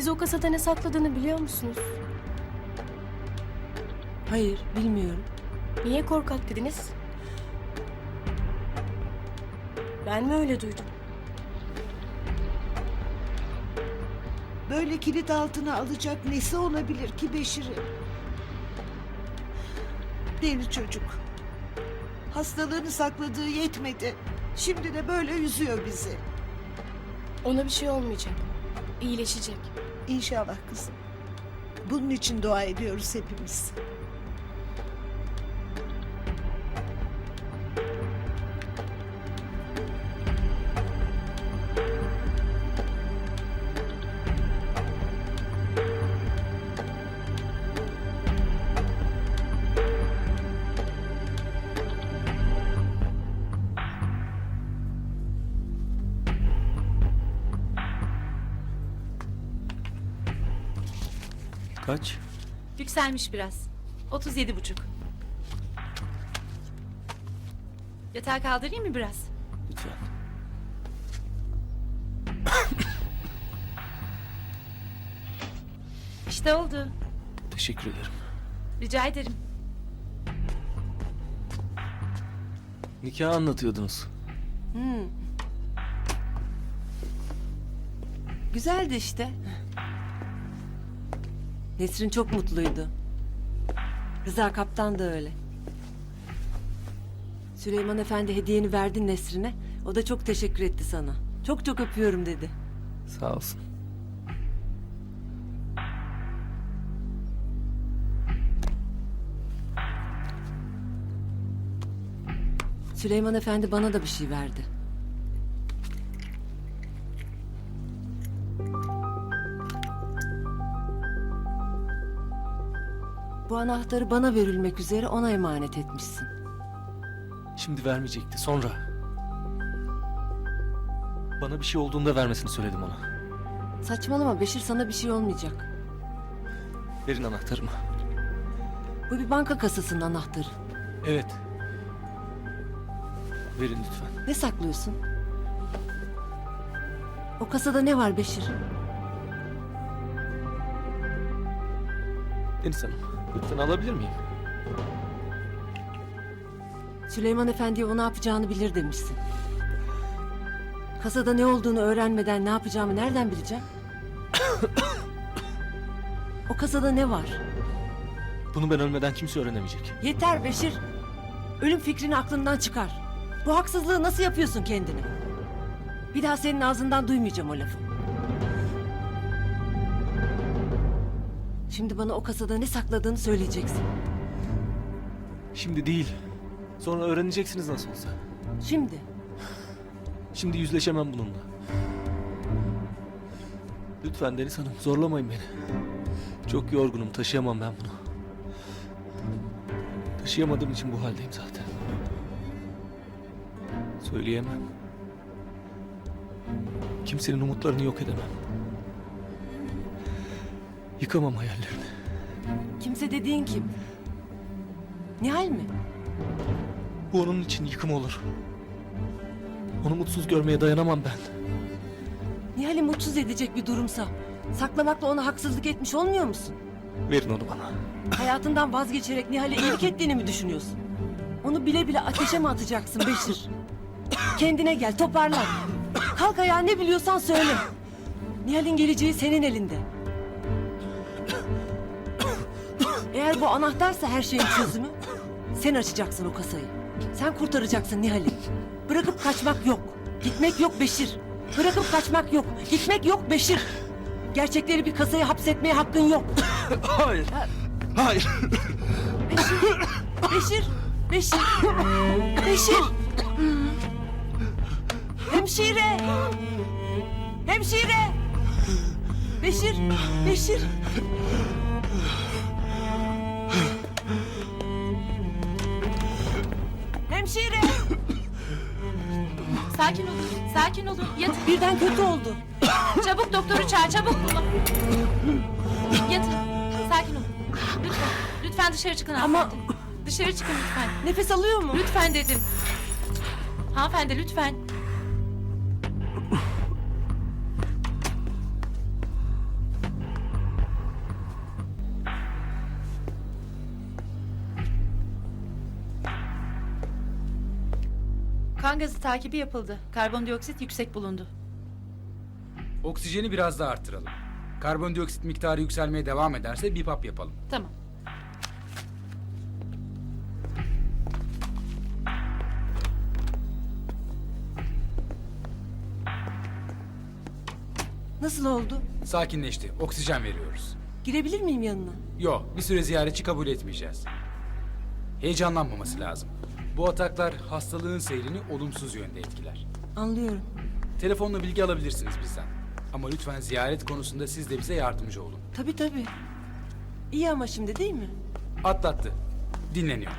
Siz o kasada ne sakladığını biliyor musunuz? Hayır, bilmiyorum. Niye korkak dediniz? Ben mi öyle duydum? Böyle kilit altına alacak nesi olabilir ki Beşir'in? Deli çocuk. Hastalığını sakladığı yetmedi. Şimdi de böyle üzüyor bizi. Ona bir şey olmayacak. İyileşecek. İnşallah kızım. Bunun için dua ediyoruz hepimiz. Kaç? Yükselmiş biraz. 37 buçuk. Yatağı kaldırayım mı biraz? Lütfen. İşte oldu. Teşekkür ederim. Rica ederim. Nikahı anlatıyordunuz. Güzeldi işte. Nesrin çok mutluydu. Rıza Kaptan da öyle. Süleyman Efendi hediyeni verdin Nesrin'e. O da çok teşekkür etti sana. Çok çok öpüyorum dedi. Sağ olsun. Süleyman Efendi bana da bir şey verdi. Bu anahtarı bana verilmek üzere ona emanet etmişsin. Şimdi vermeyecekti. Sonra. Bana bir şey olduğunda vermesini söyledim ona. Saçmalama Beşir sana bir şey olmayacak. Verin anahtarımı. Bu bir banka kasasının anahtarı. Evet. Verin lütfen. Ne saklıyorsun? O kasada ne var Beşir? Deniz Hanım. Lütfen alabilir miyim? Süleyman Efendi'ye o ne yapacağını bilir demişsin. Kasada ne olduğunu öğrenmeden ne yapacağımı nereden bileceğim? o kasada ne var? Bunu ben ölmeden kimse öğrenemeyecek. Yeter Beşir. Ölüm fikrini aklından çıkar. Bu haksızlığı nasıl yapıyorsun kendine? Bir daha senin ağzından duymayacağım o lafı. Şimdi bana o kasada ne sakladığını söyleyeceksin. Şimdi değil. Sonra öğreneceksiniz nasıl olsa. Şimdi. Şimdi yüzleşemem bununla. Lütfen Deniz Hanım zorlamayın beni. Çok yorgunum taşıyamam ben bunu. Taşıyamadığım için bu haldeyim zaten. Söyleyemem. Kimsenin umutlarını yok edemem. Yıkamam hayallerini. Kimse dediğin kim? Nihal mi? Bu onun için yıkım olur. Onu mutsuz görmeye dayanamam ben. Nihal'i mutsuz edecek bir durumsa saklamakla ona haksızlık etmiş olmuyor musun? Verin onu bana. Hayatından vazgeçerek Nihal'e iyilik ettiğini mi düşünüyorsun? Onu bile bile ateşe mi atacaksın Beşir? Kendine gel toparlan. Kalk ayağa ne biliyorsan söyle. Nihal'in geleceği senin elinde. Eğer bu anahtarsa her şeyin çözümü sen açacaksın o kasayı. Sen kurtaracaksın Nihal'i. Bırakıp kaçmak yok. Gitmek yok Beşir. Bırakıp kaçmak yok. Gitmek yok Beşir. Gerçekleri bir kasaya hapsetmeye hakkın yok. Hayır. Hayır. Beşir! Beşir! Beşir! Hemşire! Hemşire! Beşir! Beşir! Hemşire! Sakin olun. Sakin olun. Yatın. Birden kötü oldu. Çabuk doktoru çağır. Çabuk. Yatın. Sakin olun. Lütfen. Lütfen dışarı çıkın Ama- hanımefendi. Dışarı çıkın lütfen. Nefes alıyor mu? Lütfen dedim. Hanımefendi lütfen. Kan gazı takibi yapıldı. Karbondioksit yüksek bulundu. Oksijeni biraz daha arttıralım. Karbondioksit miktarı yükselmeye devam ederse BiPAP yapalım. Tamam. Nasıl oldu? Sakinleşti. Oksijen veriyoruz. Girebilir miyim yanına? Yo, bir süre ziyaretçi kabul etmeyeceğiz. Heyecanlanmaması lazım. Bu ataklar hastalığın seyrini olumsuz yönde etkiler. Anlıyorum. Telefonla bilgi alabilirsiniz bizden. Ama lütfen ziyaret konusunda siz de bize yardımcı olun. Tabii tabii. İyi ama şimdi değil mi? Atlattı. Dinleniyor.